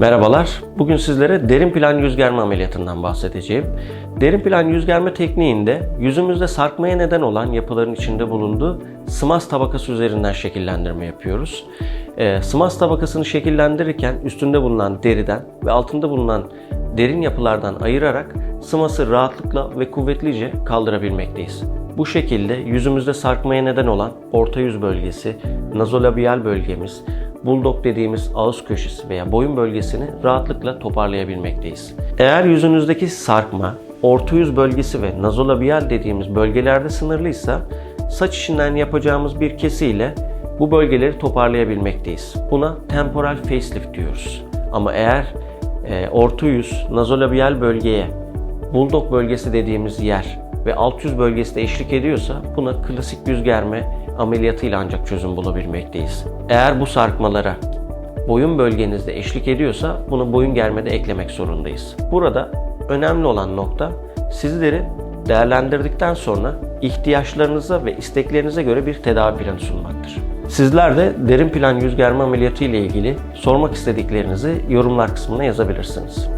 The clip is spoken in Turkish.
Merhabalar. Bugün sizlere derin plan yüz germe ameliyatından bahsedeceğim. Derin plan yüz germe tekniğinde yüzümüzde sarkmaya neden olan yapıların içinde bulunduğu sımas tabakası üzerinden şekillendirme yapıyoruz. Ee, sımas tabakasını şekillendirirken üstünde bulunan deriden ve altında bulunan derin yapılardan ayırarak sıması rahatlıkla ve kuvvetlice kaldırabilmekteyiz. Bu şekilde yüzümüzde sarkmaya neden olan orta yüz bölgesi, nazolabiyal bölgemiz, bulldog dediğimiz ağız köşesi veya boyun bölgesini rahatlıkla toparlayabilmekteyiz. Eğer yüzünüzdeki sarkma, orta yüz bölgesi ve nazolabiyal dediğimiz bölgelerde sınırlıysa saç içinden yapacağımız bir kesiyle bu bölgeleri toparlayabilmekteyiz. Buna temporal facelift diyoruz. Ama eğer e, orta yüz, nazolabiyal bölgeye, bulldog bölgesi dediğimiz yer ve alt yüz bölgesi de eşlik ediyorsa buna klasik yüz germe ameliyatıyla ancak çözüm bulabilmekteyiz. Eğer bu sarkmalara boyun bölgenizde eşlik ediyorsa bunu boyun germede eklemek zorundayız. Burada önemli olan nokta sizleri değerlendirdikten sonra ihtiyaçlarınıza ve isteklerinize göre bir tedavi planı sunmaktır. Sizler de derin plan yüz germe ameliyatı ile ilgili sormak istediklerinizi yorumlar kısmına yazabilirsiniz.